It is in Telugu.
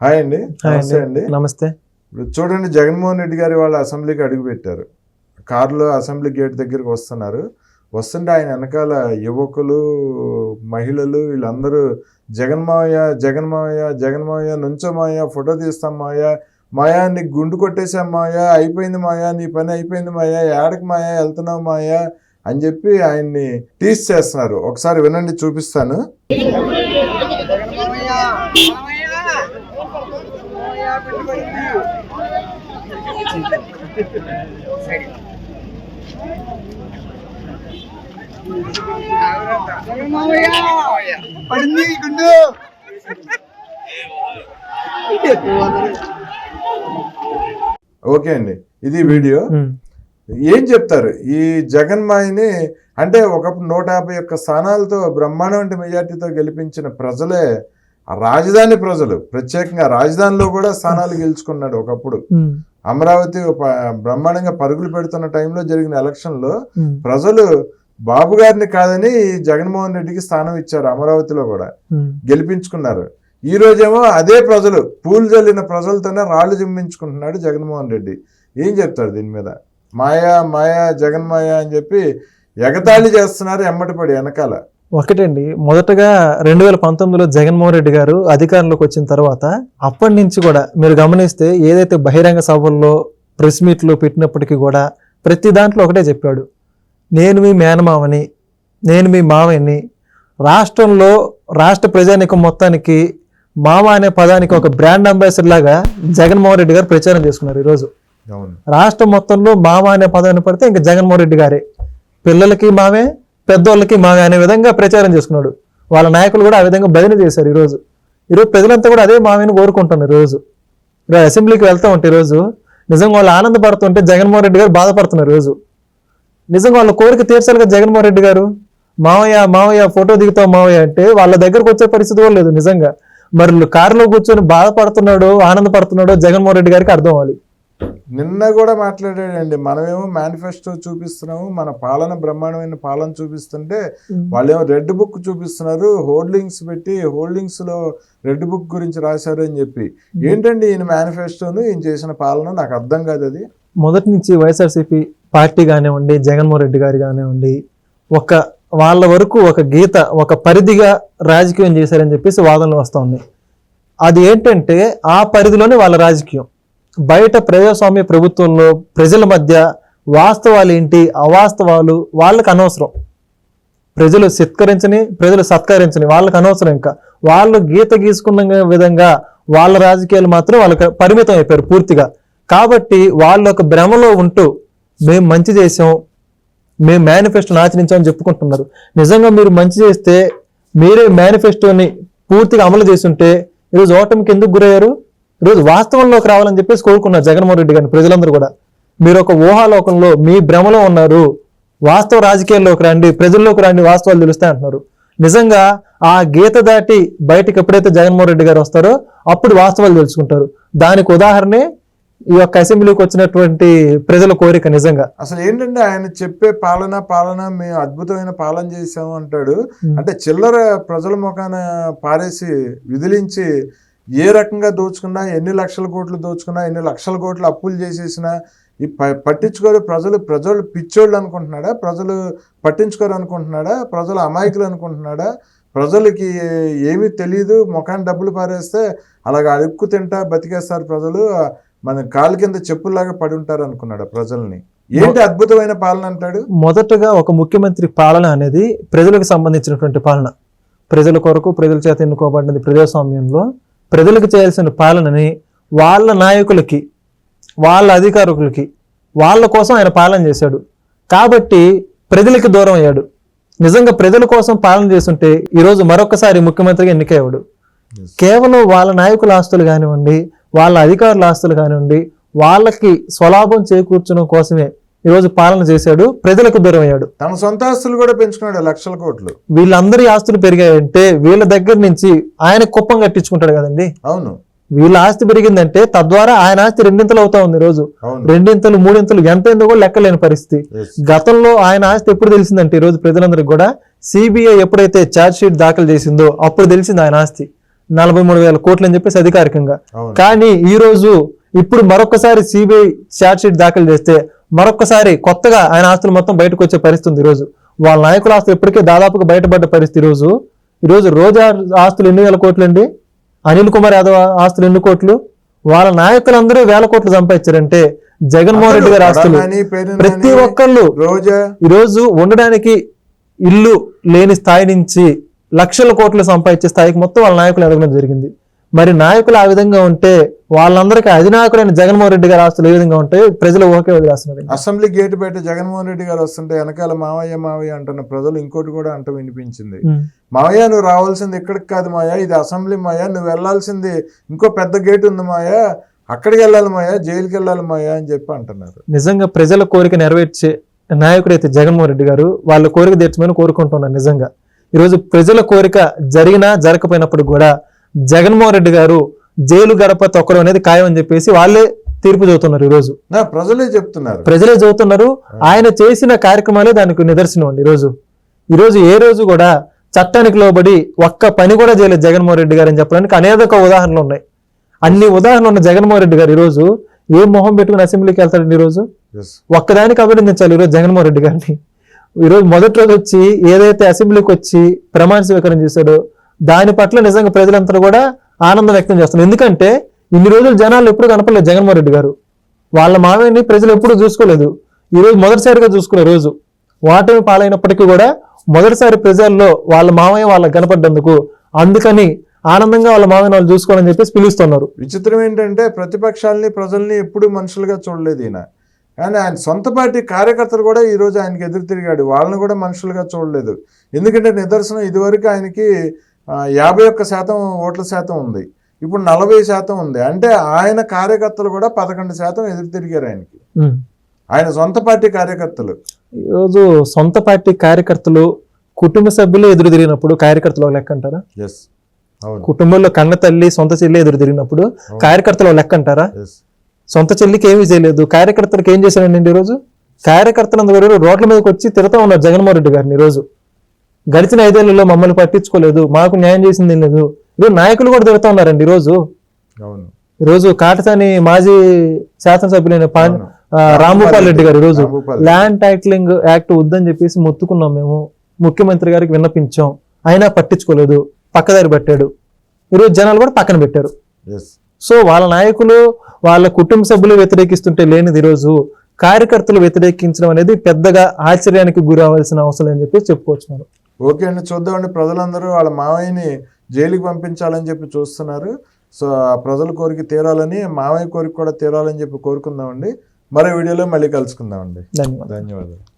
హాయ్ అండి. నమస్తే అండి. నమస్తే. ఇప్పుడు చూడండి జగన్మోహన్ రెడ్డి గారి వాళ్ళ అసెంబ్లీకి అడుగు పెట్టారు కారులో అసెంబ్లీ గేట్ దగ్గరికి వస్తున్నారు. వస్తుంటే ఆయన వెనకాల యువకులు మహిళలు వీళ్ళందరూ జగన్మాయ జగన్మాయ జగన్మాయ నుంచోమాయ ఫోటో తీస్తాం మాయా మాయా నీ గుండు కొట్టేసాం మాయా అయిపోయింది మాయా నీ పని అయిపోయింది మాయా ఏడకి మాయా వెళ్తున్నావు మాయా అని చెప్పి ఆయన్ని టీస్ చేస్తున్నారు. ఒకసారి వినండి చూపిస్తాను. పడింది గుండు ఓకే అండి ఇది వీడియో. ఉమ్, ఏం చెప్తారు? ఈ జగన్మాయిని అంటే ఒకప్పుడు నూట యాభై ఒక్క స్థానాలతో బ్రహ్మాండమైన మెజార్టీతో గెలిపించిన ప్రజలే రాజధాని ప్రజలు ప్రత్యేకంగా రాజధానిలో కూడా స్థానాలు గెలుచుకున్నాడు ఒకప్పుడు. అమరావతి బ్రహ్మాండంగా పరుగులు పెడుతున్న టైంలో జరిగిన ఎలక్షన్లో ఉమ్, ప్రజలు బాబు గారిని కాదని జగన్మోహన్ రెడ్డికి స్థానం ఇచ్చారు అమరావతిలో కూడా. గెలిపించుకున్నారు. ఈ రోజేమో అదే ప్రజలు పూలు జల్లిన ప్రజలతోనే రాళ్ళు జిమ్మించుకుంటున్నాడు జగన్మోహన్ రెడ్డి. ఏం చెప్తారు దీని మీద? మాయా మాయా జగన్మాయ అని చెప్పి ఎగతాళి చేస్తున్నారు ఎమ్మటిపడి వెనకాల. ఒకటండి. మొదటగా రెండు వేల పంతొమ్మిదిలో జగన్మోహన్ రెడ్డి గారు అధికారంలోకి వచ్చిన తర్వాత అప్పటి నుంచి కూడా మీరు గమనిస్తే ఏదైతే బహిరంగ సభల్లో ప్రెస్ మీట్లు పెట్టినప్పటికీ కూడా ప్రతి దాంట్లో ఒకటే చెప్పాడు. నేను మీ మేనమావని నేను మీ మావయ్యని రాష్ట్రంలో రాష్ట్ర ప్రజానికం మొత్తానికి మామ అనే పదానికి ఒక బ్రాండ్ అంబాసిడర్ లాగా జగన్మోహన్ రెడ్డి గారు ప్రచారం చేసుకున్నారు ఈరోజు. రాష్ట్రం మొత్తంలో మామ అనే పదాన్ని పడితే ఇంకా జగన్మోహన్ రెడ్డి గారే. పిల్లలకి మామే పెద్దోళ్ళకి మావి అనే విధంగా ప్రచారం చేసుకున్నాడు. వాళ్ళ నాయకులు కూడా ఆ విధంగా బదిలీ చేశారు ఈరోజు. ఈరోజు ప్రజలంతా కూడా అదే మావిని కోరుకుంటున్నారు ఈరోజు. ఈరోజు అసెంబ్లీకి వెళ్తా ఉంటే ఈరోజు నిజంగా వాళ్ళు ఆనందపడుతుంటే జగన్మోహన్ రెడ్డి గారు బాధపడుతున్నారు ఈరోజు. నిజంగా వాళ్ళ కోరిక తీర్చాలి కదా జగన్మోహన్ రెడ్డి గారు. మావయ్య మావయ్య ఫోటో దిగుతావు మావయ్య అంటే వాళ్ళ దగ్గరకు వచ్చే పరిస్థితి కూడా లేదు నిజంగా. మరి కారులో కూర్చొని బాధపడుతున్నాడో ఆనందపడుతున్నాడో జగన్మోహన్ రెడ్డి గారికి అర్థం అవ్వాలి. నిన్న కూడా మాట్లాడాడండి మనమేమో మేనిఫెస్టో చూపిస్తున్నాము మన పాలన బ్రహ్మాండమైన పాలన చూపిస్తుంటే వాళ్ళేమో రెడ్ బుక్ చూపిస్తున్నారు హోల్డింగ్స్ పెట్టి హోల్డింగ్స్లో రెడ్ బుక్ గురించి రాశారు అని చెప్పి. ఏంటండి ఈయన మేనిఫెస్టోను ఈయన చేసిన పాలన? నాకు అర్థం కాదు అది. మొదటి నుంచి వైఎస్ఆర్సీపీ పార్టీ కానివ్వండి జగన్మోహన్ రెడ్డి గారు కానివ్వండి ఒక వాళ్ళ వరకు ఒక గీత ఒక పరిధిగా రాజకీయం చేశారని చెప్పేసి వాదనలు వస్తూ ఉన్నాయి. అది ఏంటంటే ఆ పరిధిలోనే వాళ్ళ రాజకీయం. బయట ప్రజాస్వామ్య ప్రభుత్వంలో ప్రజల మధ్య వాస్తవాలు ఏంటి అవాస్తవాలు వాళ్ళకి అనవసరం. ప్రజలు సత్కరించని ప్రజలు సత్కరించని వాళ్ళకి అనవసరం ఇంకా. వాళ్ళు గీత గీసుకున్న విధంగా వాళ్ళ రాజకీయాలు మాత్రం వాళ్ళకి పరిమితం అయిపోయారు పూర్తిగా. కాబట్టి వాళ్ళు ఒక భ్రమలో ఉంటూ మేము మంచి చేసాం మేము మేనిఫెస్టోని ఆచరించామని చెప్పుకుంటున్నారు. నిజంగా మీరు మంచి చేస్తే మీరే మేనిఫెస్టోని పూర్తిగా అమలు చేస్తుంటే ఈరోజు ఓటమికి ఎందుకు గురయ్యారు? ఈరోజు వాస్తవంలోకి రావాలని చెప్పేసి కోరుకున్నారు జగన్మోహన్ రెడ్డి గారిని ప్రజలందరూ కూడా. మీరు ఒక ఊహాలోకంలో మీ భ్రమలో ఉన్నారు. వాస్తవ రాజకీయాల్లోకి రండి ప్రజల్లోకి రండి వాస్తవాలు తెలుస్తాయి అంటున్నారు. నిజంగా ఆ గీత దాటి బయటకు ఎప్పుడైతే జగన్మోహన్ రెడ్డి గారు వస్తారో అప్పుడు వాస్తవాలు తెలుసుకుంటారు. దానికి ఉదాహరణే ఈ యొక్క అసెంబ్లీకి వచ్చినటువంటి ప్రజల కోరిక నిజంగా. అసలు ఏంటంటే ఆయన చెప్పే పాలన పాలన మేము అద్భుతమైన పాలన చేసాము అంటాడు. అంటే చిల్లర ప్రజల ముఖాన పారేసి విదిలించి ఏ రకంగా దోచుకున్నా ఎన్ని లక్షల కోట్లు దోచుకున్నా ఎన్ని లక్షల కోట్లు అప్పులు చేసేసినా ఈ పట్టించుకోరు ప్రజలు ప్రజలు పిచ్చోళ్ళు అనుకుంటున్నాడా? ప్రజలు పట్టించుకోరు అనుకుంటున్నాడా? ప్రజలు అమాయకులు అనుకుంటున్నాడా? ప్రజలకి ఏమీ తెలియదు ముఖాన్ని డబ్బులు పారేస్తే అలాగ అడుక్కు తింటా బతికేస్తారు ప్రజలు మన కాలు కింద చెప్పుల్లాగా పడి ఉంటారు అనుకున్నాడు ప్రజల్ని? ఏంటి అద్భుతమైన పాలన అంటాడు? మొదటగా ఒక ముఖ్యమంత్రి పాలన అనేది ప్రజలకు సంబంధించినటువంటి పాలన. ప్రజల కొరకు ప్రజల చేత ఎన్నుకోబడినది ప్రజాస్వామ్యంలో ప్రజలకు చేయాల్సిన పాలనని వాళ్ళ నాయకులకి వాళ్ళ అధికారులకి వాళ్ళ కోసం ఆయన పాలన చేశాడు. కాబట్టి ప్రజలకి దూరం అయ్యాడు. నిజంగా ప్రజల కోసం పాలన చేస్తుంటే ఈరోజు మరొకసారి ముఖ్యమంత్రిగా ఎన్నికయ్యాడు. కేవలం వాళ్ళ నాయకుల ఆస్తులు కానివ్వండి వాళ్ళ అధికారుల ఆస్తులు కానివ్వండి వాళ్ళకి స్వలాభం చేకూర్చడం కోసమే ఈరోజు పాలన చేశాడు ప్రజలకు దూరం అయ్యాడు తన సొంత ఆస్తులు కూడా పెంచుకున్నాడు లక్షల కోట్లు. వీళ్ళందరి ఆస్తులు పెరిగాయంటే వీళ్ళ దగ్గర నుంచి ఆయన కుప్పం కట్టించుకుంటాడు కదండి. అవును. వీళ్ళ ఆస్తి పెరిగిందంటే తద్వారా ఆయన ఆస్తి రెండింతలు అవుతా ఉంది రోజు. రెండింతలు మూడింతలు ఎంత ఏందో కూడా లెక్కలేని పరిస్థితి. గతంలో ఆయన ఆస్తి ఎప్పుడు తెలిసిందంటే ఈ రోజు ప్రజలందరికీ కూడా సిబిఐ ఎప్పుడైతే ఛార్జ్ షీట్ దాఖలు చేసిందో అప్పుడు తెలిసింది ఆయన ఆస్తి. నలభై మూడు వేల కోట్లు అని చెప్పేసి అధికారికంగా. కానీ ఈ రోజు ఇప్పుడు మరొకసారి సిబిఐ ఛార్జ్ షీట్ దాఖలు చేస్తే మరొకసారి కొత్తగా ఆయన ఆస్తులు మొత్తం బయటకు వచ్చే పరిస్థితి ఉంది ఈ రోజు వాళ్ళ నాయకుల ఆస్తులు ఇప్పటికే దాదాపుగా బయటపడ్డ పరిస్థితి ఈ రోజు ఈ రోజు రోజా ఆస్తులు ఎన్ని వేల కోట్లు అండి? అనిల్ కుమార్ యాదవ్ ఆస్తులు ఎన్ని కోట్లు? వాళ్ళ నాయకులందరూ వేల కోట్లు సంపాదించారంటే జగన్మోహన్ రెడ్డి గారి ఆస్తులు ప్రతి ఒక్కళ్ళు రోజా ఈరోజు ఉండడానికి ఇల్లు లేని స్థాయి నుంచి లక్షల కోట్లు సంపాదించే స్థాయికి మొత్తం వాళ్ళ నాయకులు ఎదగడం జరిగింది. మరి నాయకులు ఆ విధంగా ఉంటే వాళ్ళందరికీ అధినాయకులైన జగన్మోహన్ రెడ్డి గారి ఆస్తులు ఏ విధంగా ఉంటాయి ప్రజలు ఓకే వదిలేస్తున్నారు అసెంబ్లీ గేట్ బయట జగన్మోహన్ రెడ్డి గారు వస్తుంటే వెనకాల మావయ్య మావయ్య అంటున్న ప్రజలు ఇంకోటి కూడా అంట వినిపించింది. మావయ్య నువ్వు రావాల్సింది ఇక్కడికి కాదు మాయా ఇది అసెంబ్లీ మాయా నువ్వు వెళ్ళాల్సింది ఇంకో పెద్ద గేట్ ఉంది మాయా అక్కడికి వెళ్ళాలి మాయా జైలుకి వెళ్ళాలి మాయా అని చెప్పి అంటున్నారు. నిజంగా ప్రజల కోరిక నెరవేర్చే నాయకుడైతే జగన్మోహన్ రెడ్డి గారు వాళ్ళ కోరిక తీర్చమని కోరుకుంటున్నారు నిజంగా. ఈరోజు ప్రజల కోరిక జరిగినా జరగకపోయినప్పుడు కూడా జగన్మోహన్ రెడ్డి గారు జైలు గడప తొక్కడం అనేది ఖాయం అని చెప్పేసి వాళ్ళే తీర్పు చదువుతున్నారు ఈరోజు. నా ప్రజలే చెప్తున్నారు. ప్రజలే చదువుతున్నారు. ఆయన చేసిన కార్యక్రమాలే దానికి నిదర్శనం అండి ఈరోజు. ఈరోజు ఏ రోజు కూడా చట్టానికి లోబడి ఒక్క పని కూడా చేయలేదు జగన్మోహన్ రెడ్డి గారు అని చెప్పడానికి అనేక ఉదాహరణలు ఉన్నాయి. అన్ని ఉదాహరణలు ఉన్న జగన్మోహన్ రెడ్డి గారు ఈరోజు ఏ మొహం పెట్టుకుని అసెంబ్లీకి వెళ్తాడండి ఈరోజు. ఒక్కదానికి అభినందించాలి ఈరోజు జగన్మోహన్ రెడ్డి గారిని. ఈరోజు మొదటి రోజు వచ్చి ఏదైతే అసెంబ్లీకి వచ్చి ప్రమాణ స్వీకారం చేశాడో దాని పట్ల నిజంగా ప్రజలంతా కూడా ఆనందం వ్యక్తం చేస్తున్నారు. ఎందుకంటే ఇన్ని రోజులు జనాలు ఎప్పుడు కనపడలేదు జగన్మోహన్ రెడ్డి గారు. వాళ్ళ మామయ్యని ప్రజలు ఎప్పుడూ చూసుకోలేదు. ఈ రోజు మొదటిసారిగా చూసుకునే రోజు. వాటమి పాలైనప్పటికీ కూడా మొదటిసారి ప్రజల్లో వాళ్ళ మామయ్య వాళ్ళకి కనపడ్డందుకు అందుకని ఆనందంగా వాళ్ళ మామయ్య వాళ్ళు చూసుకోవాలని చెప్పేసి పిలుస్తున్నారు. విచిత్రం ఏంటంటే ప్రతిపక్షాలని ప్రజల్ని ఎప్పుడు మనుషులుగా చూడలేదు ఈయన. కానీ ఆయన సొంత పార్టీ కార్యకర్తలు కూడా ఈ రోజు ఆయనకి ఎదురు తిరిగాడు. వాళ్ళని కూడా మనుషులుగా చూడలేదు. ఎందుకంటే నిదర్శనం ఇదివరకు ఆయనకి యాభై ఒక్క శాతం ఓట్ల శాతం ఉంది. ఇప్పుడు నలభై శాతం ఉంది. అంటే ఆయన కార్యకర్తలు కూడా పదకొండు శాతం ఎదురు తిరిగారు ఆయనకి. ఆయన సొంత పార్టీ కార్యకర్తలు. ఈరోజు సొంత పార్టీ కార్యకర్తలు కుటుంబ సభ్యులు ఎదురు తిరిగినప్పుడు కార్యకర్తలు లెక్క అంటారా? ఎస్ కుటుంబంలో కన్న తల్లి సొంత చెల్లి ఎదురు తిరిగినప్పుడు కార్యకర్తలు లెక్క అంటారా? సొంత చెల్లికి ఏమీ చేయలేదు. కార్యకర్తలకు ఏం చేశారండి ఈరోజు? కార్యకర్తలు అందరూ రోడ్ల మీదకి వచ్చి తిరుగుతూ ఉన్నారు జగన్మోహన్ రెడ్డి గారిని ఈరోజు. గడిచిన ఐదేళ్ళలో మమ్మల్ని పట్టించుకోలేదు మాకు న్యాయం చేసింది లేదు. ఈరోజు నాయకులు కూడా తిరుగుతూ ఉన్నారండి ఈరోజు. అవును. ఈరోజు కాటసాని మాజీ శాసనసభ్యులైన రాంభూపాల్ రెడ్డి గారు ఈరోజు. ల్యాండ్ టైటిలింగ్ యాక్ట్ వద్దని చెప్పేసి మొత్తుకున్నాం మేము. ముఖ్యమంత్రి గారికి విన్నపించాం. అయినా పట్టించుకోలేదు. పక్కదారి పెట్టాడు. ఈరోజు జనాలు కూడా పక్కన పెట్టారు. సో వాళ్ళ నాయకులు వాళ్ళ కుటుంబ సభ్యులు వ్యతిరేకిస్తుంటే లేనిది ఈరోజు కార్యకర్తలు వ్యతిరేకించడం అనేది పెద్దగా ఆశ్చర్యానికి గురి అవ్వాల్సిన అవసరం అని చెప్పి చెప్పుకోవచ్చు మనం. ఓకే అండి చూద్దామండి. ప్రజలందరూ వాళ్ళ మావయ్యని జైలుకి పంపించాలని చెప్పి చూస్తున్నారు. సో ఆ ప్రజల కోరిక తీరాలని మావయ్య కోరిక కూడా తీరాలని చెప్పి కోరుకుందామండి. మరో వీడియోలో మళ్ళీ కలుసుకుందామండి. ధన్యవాదాలు. ధన్యవాదాలు.